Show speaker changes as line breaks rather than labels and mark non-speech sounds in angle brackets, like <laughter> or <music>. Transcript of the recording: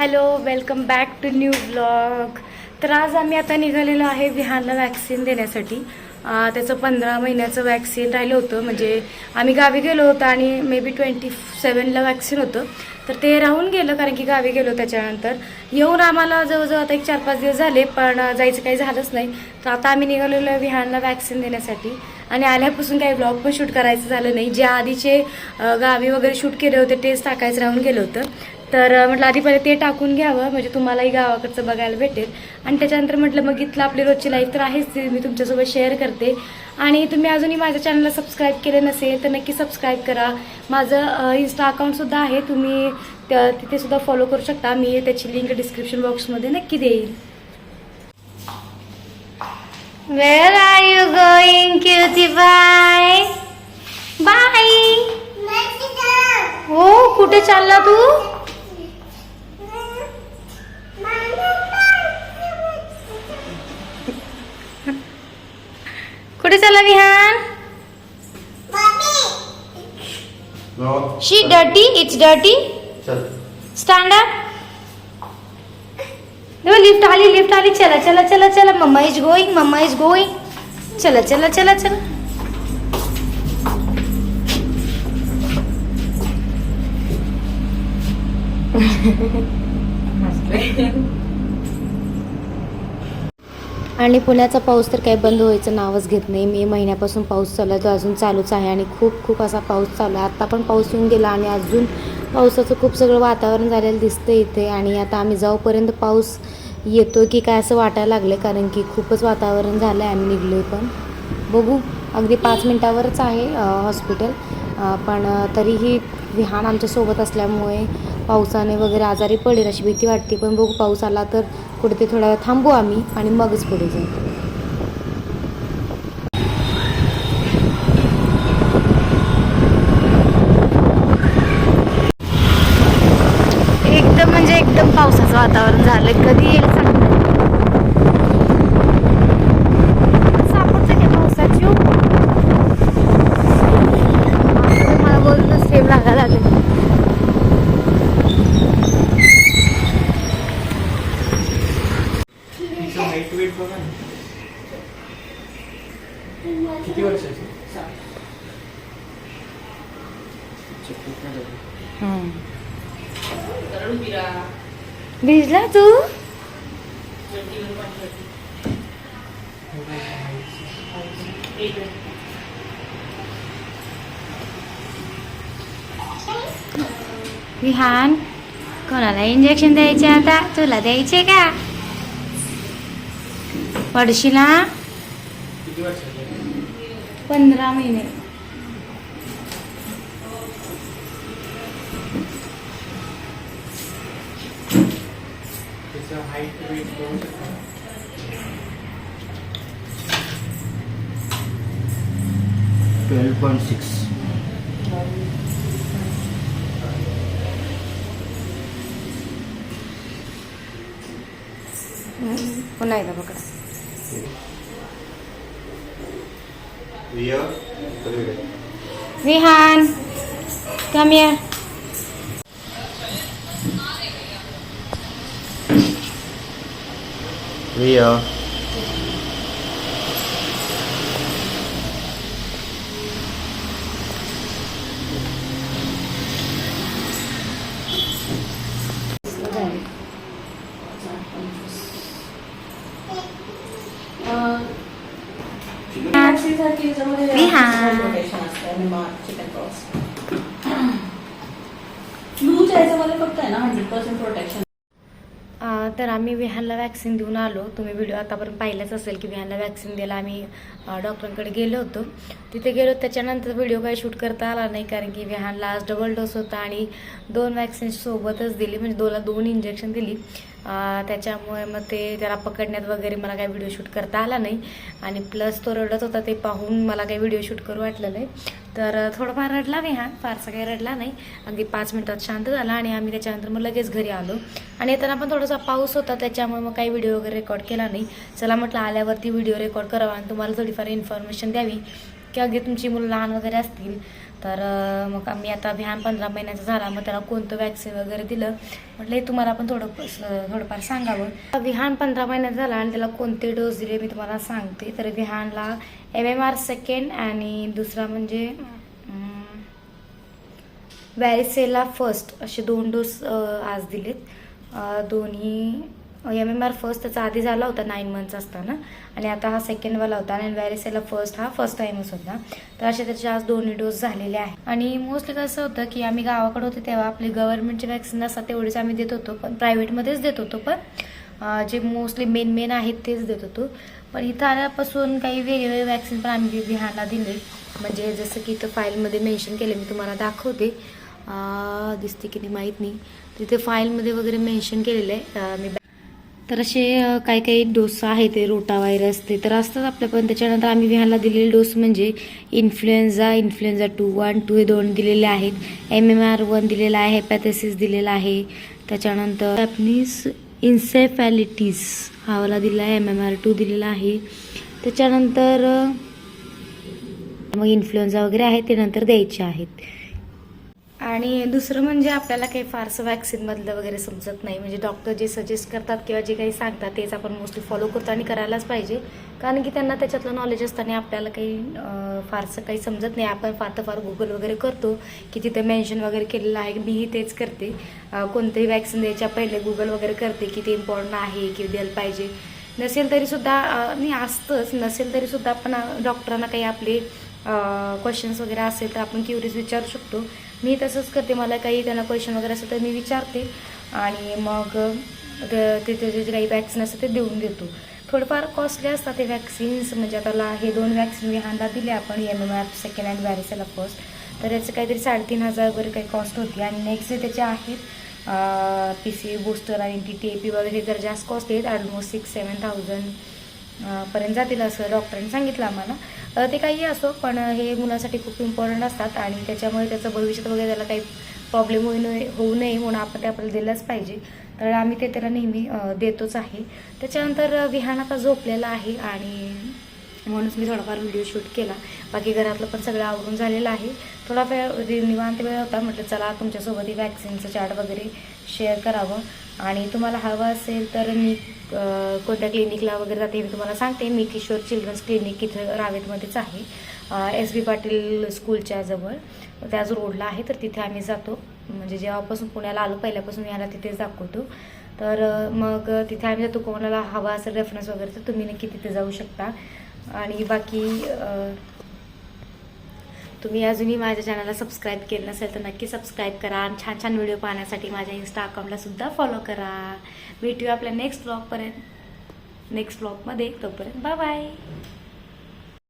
Hello welcome back to new blog तर आज आम्ही आता निघालेलो आहे विहानला वॅक्सिन देण्यासाठी. त्याचं पंधरा महिन्याचं वॅक्सिन राहिलं होतं म्हणजे आम्ही गावी गेलो होतो आणि मे बी ट्वेंटी सेवनला वॅक्सिन होतं. तर ते राहून गेलं कारण की गावी गेलो त्याच्यानंतर. येऊन आम्हाला जवळजवळ आता एक चार पाच दिवस झाले पण जायचं काही झालंच नाही. तर आता आम्ही निघालेलो आहे विहानला वॅक्सिन देण्यासाठी. आणि आल्यापासून काही ब्लॉग पण शूट करायचं झालं नाही. जे आधीचे गावी वगैरे शूट केले होते तेच टाकायचं राहून गेलं होतं. तर म्हटलं आधी पहिले ते टाकून घ्यावं म्हणजे तुम्हालाही गावाकडचं बघायला भेटेल. आणि त्याच्यानंतर म्हटलं मग इथलं आपली रोजची लाईफ तर आहेच ती मी तुमच्यासोबत शेअर करते. आणि तुम्ही अजूनही माझ्या चॅनलला सबस्क्राईब केले नसेल तर नक्की सबस्क्राईब करा. माझं इन्स्टा अकाउंटसुद्धा आहे तुम्ही त्या- तिथे सुद्धा फॉलो करू शकता. मी त्याची लिंक डिस्क्रिप्शन बॉक्समध्ये नक्की देईल. Where are you going cutie bye bye हो कुठे चालला तू? कुठे चालला विहान.
No.
शी डर्टी इट्स डर्टी
चल.
स्टँड अप लिफ्ट आली लिफ्ट आली. चला चला चला चला. Mama is going mama is going चला चला चला चला. <laughs> आणि पुण्याचा पाऊस तर काही बंद व्हायचं नावच घेत नाही. मे महिन्यापासून पाऊस चालू आहे. तो अजून चालूच आहे आणि खूप खूप असा पाऊस चालू आहे. आत्ता पण पाऊस येऊन गेला आणि अजून पावसाचं खूप सगळं वातावरण झालेलं दिसतं इथे. आणि आता आम्ही जाऊपर्यंत पाऊस येतो की काय असं वाटायला लागलं कारण की खूपच वातावरण झालं आहे आम्ही निघलो पण. बघू. अगदी पाच मिनटावरच आहे हॉस्पिटल. पण तरीही विहान आमच्यासोबत असल्यामुळे पावसाने वगैरे आजारी पडेल. अशी भीती वाटते. पण बघू पाऊस आला तर कुठे ते थोडा थांबू आम्ही आणि मगच पुढे जाऊ. एकदम म्हणजे एकदम पावसाचं वातावरण झालंय कधी येईल सांगता येत नाही. सापडतं काय पावसाची हो? आता मला बोलूनच सेम लागायला लागले
तिचं हाईट वेट बघा ना. किती वर्षाची?
भिजला तू? विहान कोणाला इंजेक्शन द्यायचे आता? तुला द्यायचे का? पडशीला
किती वर्षाची
पंधरा महिने.
तिचं हाईट वेट बघू शकता. Twelve point six.
पुन्हा एकदा पकडा.
Iya. Rihan, come here.
Rio. तर आम्ही विहानला वॅक्सिन देऊन आलो. तुम्ही व्हिडिओ आतापर्यंत पाहिलाच असेल की विहानला वॅक्सिन द्यायला आम्ही डॉक्टरांकडे गेलो होतो. तिथे गेलो त्याच्यानंतर व्हिडिओ काही शूट करता आला नाही कारण की विहानला आज डबल डोस होता आणि दोन वॅक्सिन सोबतच दिली म्हणजे दोनला दोन इंजेक्शन दिली. त्याच्यामुळे मग ते त्याला पकडण्यात वगैरे मला काही व्हिडिओ शूट करता आला नाही. आणि प्लस तो रडत होता ते पाहून मला काही व्हिडिओ शूट करू वाटलं नाही. तर थोडंफार रडला विहान फारसा काही रडला नाही. अगदी पाच मिनिटात शांत झाला आणि आम्ही त्याच्यानंतर मग लगेच घरी आलो. आणि येताना पण थोडासा पाऊस होता त्याच्यामुळे मग काही व्हिडिओ वगैरे रेकॉर्ड केला नाही. चला म्हटलं आल्यावरती व्हिडिओ रेकॉर्ड करावा आणि तुम्हाला थोडीफार इन्फॉर्मेशन द्यावी. की अगदी तुमची मुलं लहान वगैरे असतील तर मग आम्ही आता विहान पंधरा महिन्याचा झाला मग त्याला कोणतं वॅक्सिन वगैरे दिलं? म्हटलं हे तुम्हाला पण थोडं थोडंफार सांगावं. विहान पंधरा महिन्याचा झाला आणि त्याला कोणते डोस दिले मी तुम्हाला सांगते. तर विहानला एम एम आर सेकंड आणि दुसरा म्हणजे वॅरिसेला फर्स्ट असे दोन डोस आज दिलेत. दोन्ही एम एम आर फर्स्ट त्याचा आधी झाला होता नाईन मंथ्स असताना. आणि आता हा सेकंडवाला होता. आणि वॅरिसेला फर्स्ट हा फर्स्ट टाईमच होता तर असे त्याचे आज दोन्ही डोस झालेले आहे आणि मोस्टली कसं होतं की आम्ही गावाकडे होते तेव्हा आपली गव्हर्नमेंटची वॅक्सिन असतात तेवढीच आम्ही देत होतो. पण प्रायव्हेटमध्येच देत होतो. पण जे मोस्टली मेन मेन आहेत तेच देत होतो. पण इथं आल्यापासून काही वेगवेगळे वॅक्सिन पण आम्ही बिहारला दिले. म्हणजे जसं की इथं फाईलमध्ये मेन्शन केले मी तुम्हाला दाखवते. दिसते की नाही माहीत नाही. तिथे फाईलमध्ये वगैरे मेन्शन केलेलं आहे. मी तर असे काही काही डोस आहे ते रोटा व्हायरस ते तर असतात आपल्या पण त्याच्यानंतर आम्ही विहानला दिलेले डोस म्हणजे influenza influenza two one two हे दोन दिलेले आहेत. एम एम आर वन दिलेला आहे हेपॅथेसिस दिलेला आहे. त्याच्यानंतर जॅपनीज इन्सेफॅलिटीस हा वाला दिला आहे एम एम आर टू दिलेला आहे. त्याच्यानंतर मग इन्फ्लुएन्झा वगैरे आहे ते नंतर द्यायचे आहेत. आणि दुसरं म्हणजे आपल्याला काही फारसं वॅक्सिनमधलं वगैरे समजत नाही. म्हणजे डॉक्टर जे सजेस्ट करतात किंवा जे काही सांगतात तेच आपण मोस्टली फॉलो करतो आणि करायलाच पाहिजे. कारण की त्यांना त्याच्यातलं नॉलेज असताना आपल्याला काही फारसं काही समजत नाही. आपण फार तर फार गुगल वगैरे करतो की तिथे मेन्शन वगैरे केलेलं आहे मीही तेच करते. कोणतंही वॅक्सिन द्यायच्या पहिले गुगल वगैरे करते की ते इम्पॉर्टंट आहे की द्यायला पाहिजे. नसेल तरीसुद्धा नाही असतंच. नसेल तरीसुद्धा आपण डॉक्टरांना काही आपले क्वेश्चन्स वगैरे असेल तर आपण क्युरीज विचारू शकतो. मी तसंच करते. मला काही त्यांना क्वेश्चन वगैरे असेल तर मी विचारते. आणि मग तिथे जे काही वॅक्सिन असतं ते देऊन देतो. थोडंफार कॉस्टली असतात ते वॅक्सिन्स म्हणजे आता हे दोन वॅक्सिन विहानला दिले आपण. M M R second and varicella first तर याचं काहीतरी साडेतीन हजार वगैरे काही कॉस्ट होती. आणि नेक्स्ट जे त्याचे आहेत पी सी बूस्टर आणि टी टी ए पी वगैरे जर जास्त कॉस्ट आहेत. ऑलमोस्ट सिक्स सेवन थाउजंड पर्यंत जातील असं डॉक्टरांनी सांगितलं आम्हाला. ते काही असो पण हे मुलांसाठी खूप इम्पॉर्टंट असतात आणि त्याच्यामुळे त्याचं भविष्यात वगैरे त्याला काही प्रॉब्लेम होऊ नये होऊ नये म्हणून आपण ते आपल्याला दिलंच पाहिजे. तर आम्ही ते त्याला नेहमी देतोच आहे. त्याच्यानंतर विहान आता झोपलेला आहे आणि म्हणूनच मी थोडाफार व्हिडिओ शूट केला. बाकी घरातलं पण सगळं आवरून झालेलं आहे. थोडा वेळ निवांत वेळ होता. म्हटलं चला तुमच्यासोबत ही वॅक्सिनचं चार्ट वगैरे शेअर करावं. आणि तुम्हाला हवं असेल तर मी कोणत्या क्लिनिकला वगैरे जाते मी तुम्हाला सांगते. मी किशोर चिल्ड्रन्स क्लिनिक इथं रावेतमध्येच आहे. एस बी पाटील स्कूलच्या जवळ. त्याच रोडला आहे तर तिथे आम्ही जातो. म्हणजे जेव्हापासून पुण्याला आलो पहिल्यापासून याला तिथेच दाखवतो. तर मग तिथे आम्ही जातो. कोणाला हवा असेल रेफरन्स वगैरे तर तुम्ही नक्की तिथे जाऊ शकता. आणि बाकी तुम्ही अजूनही माझ्या चॅनलला सबस्क्राईब केलं नसेल तर नक्की सबस्क्राईब करा आणि छान छान व्हिडिओ पाहण्यासाठी माझ्या इन्स्टा अकाउंटला सुद्धा फॉलो करा. भेटूया आपल्या नेक्स्ट ब्लॉगपर्यंत नेक्स्ट ब्लॉगमध्ये तोपर्यंत बाय बाय